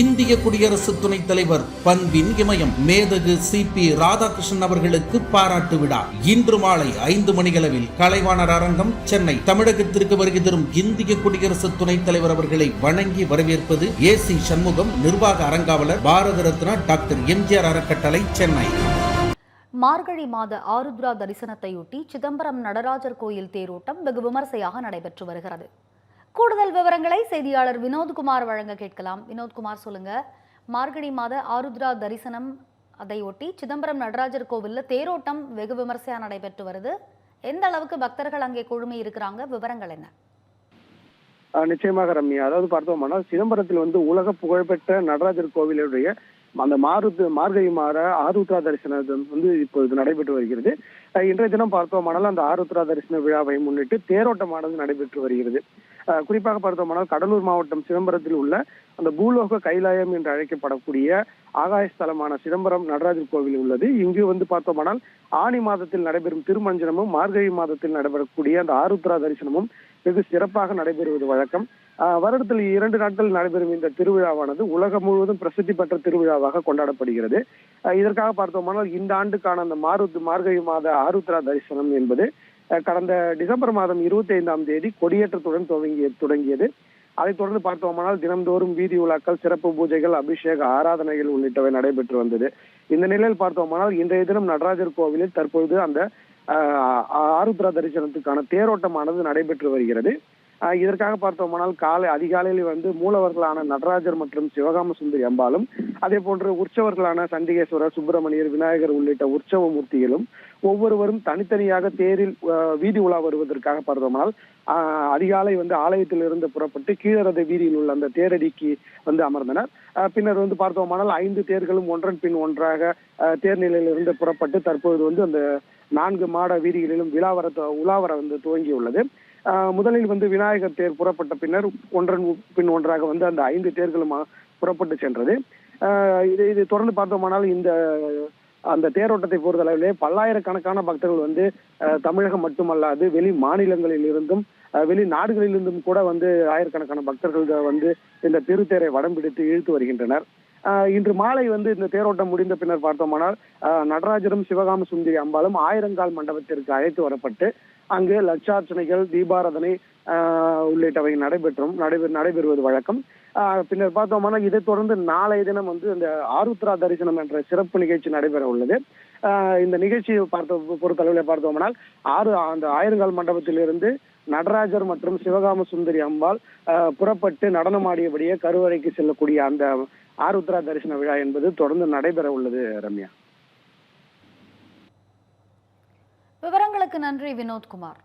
இந்திய குடியரசு துணைத் தலைவர் பண்பின் இமயம் மேதகு சி பி ராதாகிருஷ்ணன் அவர்களுக்கு பாராட்டு விழா. இன்று மாலை ஐந்து மணியளவில் கலைவாணர் அரங்கம் சென்னை தமிழகத்திற்கு வருகை தரும் இந்திய குடியரசு துணைத் தலைவர் அவர்களை வணங்கி வரவேற்பது ஏ சி சண்முகம் நிர்வாக அரங்காவலர் பாரத ரத்னா டாக்டர் எம்ஜிஆர் அறக்கட்டளை சென்னை. மார்கழி மாத ஆருத்ரா தரிசனத்தையொட்டி சிதம்பரம் நடராஜர் கோயில் தேரோட்டம் வெகு விமர்சையாக நடைபெற்று வருகிறது. கூடுதல் விவரங்களை செய்தியாளர் வினோத்குமார் வழங்க கேட்கலாம். வினோத்குமார் சொல்லுங்க. மார்கழி மாத ஆருத்ரா தரிசனம் அதையொட்டி சிதம்பரம் நடராஜர் கோவில்ல தேரோட்டம் வெகு விமர்சையாக நடைபெற்று வருது. எந்த அளவுக்கு பக்தர்கள் அங்கே குழுமி இருக்கிறாங்க? விவரங்கள் என்ன? ஆஹ் நிச்சயமாக ரம்யா. அதாவது பார்த்தோம்னா சிதம்பரத்தில் வந்து உலக புகழ்பெற்ற நடராஜர் கோவிலுடைய அந்த மாருத்து மார்கழி மாற ஆருத்ரா தரிசனம் வந்து இப்போது நடைபெற்று வருகிறது. இன்றைய தினம் பார்த்தோமானால் அந்த ஆருத்ரா தரிசன விழாவை முன்னிட்டு தேரோட்டமானது நடைபெற்று வருகிறது. குறிப்பாக பார்த்தோமானால் கடலூர் மாவட்டம் சிதம்பரத்தில் உள்ள அந்த பூலோக கைலாயம் என்று அழைக்கப்படக்கூடிய ஆகாய ஸ்தலமான சிதம்பரம் நடராஜர் கோவில் உள்ளது. இங்கு வந்து பார்த்தோமானால் ஆணி மாதத்தில் நடைபெறும் திருமஞ்சனமும் மார்கழி மாதத்தில் நடைபெறக்கூடிய அந்த ஆருத்ரா தரிசனமும் வெகு சிறப்பாக நடைபெறுவது வழக்கம். வருடத்தில் இரண்டு நாட்கள் நடைபெறும் இந்த திருவிழாவானது உலகம் முழுவதும் பிரசித்தி பெற்ற திருவிழாவாக கொண்டாடப்படுகிறது. இதற்காக பார்த்தோமானால் இந்த ஆண்டுக்கான அந்த மாருத் மார்கழி மாத ஆருத்ரா தரிசனம் என்பது கடந்த டிசம்பர் மாதம் இருபத்தி ஐந்தாம் தேதி கொடியேற்றத்துடன் துவங்கிய தொடங்கியது. அதைத் தொடர்ந்து பார்த்தோமானால் தினம்தோறும் வீதி உலாக்கள் சிறப்பு பூஜைகள் அபிஷேக ஆராதனைகள் உள்ளிட்டவை நடைபெற்று வந்தது. இந்த நிலையில் பார்த்தோமானால் இன்றைய தினம் நடராஜர் கோவிலில் தற்பொழுது அந்த ஆருத்ரா தரிசனத்துக்கான தேரோட்டமானது நடைபெற்று வருகிறது. இதற்காக பார்த்தோமானால் காலை அதிகாலையில் வந்து மூலவர்களான நடராஜர் மற்றும் சிவகாம சுந்தரி அம்பாலும் அதே போன்று உற்சவர்களான சண்டிகேஸ்வரர் சுப்பிரமணியர் விநாயகர் உள்ளிட்ட உற்சவ மூர்த்திகளும் ஒவ்வொருவரும் தனித்தனியாக தேரில் வீதி உலா வருவதற்காக பார்த்தோமானால் அதிகாலை வந்து ஆலயத்தில் இருந்து புறப்பட்டு கீழரத வீதியில் உள்ள அந்த தேரடிக்கு வந்து அமர்ந்தனர். பின்னர் வந்து பார்த்தோமானால் ஐந்து தேர்களும் ஒன்றன் பின் ஒன்றாக தேர்நிலையிலிருந்து புறப்பட்டு தற்போது வந்து அந்த நான்கு மாட வீதிகளிலும் விழாவர உலாவர வந்து துவங்கியுள்ளது. முதலில் வந்து விநாயகர் தேர் புறப்பட்ட பின்னர் ஒன்றன் பின் ஒன்றாக வந்து அந்த ஐந்து தேர்களும் புறப்பட்டு சென்றது. இது இது தொடர்ந்து பார்த்தோமானால் இந்த அந்த தேரோட்டத்தை பொறுத்தளவிலே பல்லாயிரக்கணக்கான பக்தர்கள் வந்து தமிழகம் மட்டுமல்லாது வெளி மாநிலங்களில் இருந்தும் வெளி நாடுகளிலிருந்தும் கூட வந்து ஆயிரக்கணக்கான பக்தர்கள் வந்து இந்த திருத்தேரை வடம் பிடித்து இழுத்து வருகின்றனர். இன்று மாலை வந்து இந்த தேரோட்டம் முடிந்த பின்னர் பார்த்தோமானால் நடராஜரும் சிவகாம சுந்தரி அம்பாலும் ஆயிரங்கால் மண்டபத்திற்கு அழைத்து வரப்பட்டு அங்கு லட்சார்ச்சனைகள் தீபாராதனை உள்ளிட்டவை நடைபெற்றும் நடைபெற நடைபெறுவது வழக்கம். பின்னர் பார்த்தோம்னா இதை தொடர்ந்து நாளைய தினம் வந்து இந்த ஆருத்ரா தரிசனம் என்ற சிறப்பு நிகழ்ச்சி நடைபெற உள்ளது. இந்த நிகழ்ச்சியை பார்த்த பொறுத்தளவில் பார்த்தோம்னால் ஆறு அந்த ஆயிரங்கால் மண்டபத்திலிருந்து நடராஜர் மற்றும் சிவகாம சுந்தரி அம்பாள் புறப்பட்டு நடனமாடியபடியே கருவறைக்கு செல்லக்கூடிய அந்த ஆருத்ரா தரிசன விழா என்பது தொடர்ந்து நடைபெற உள்ளது ரம்யா. விவரங்களுக்கு நன்றி வினோத்குமார்.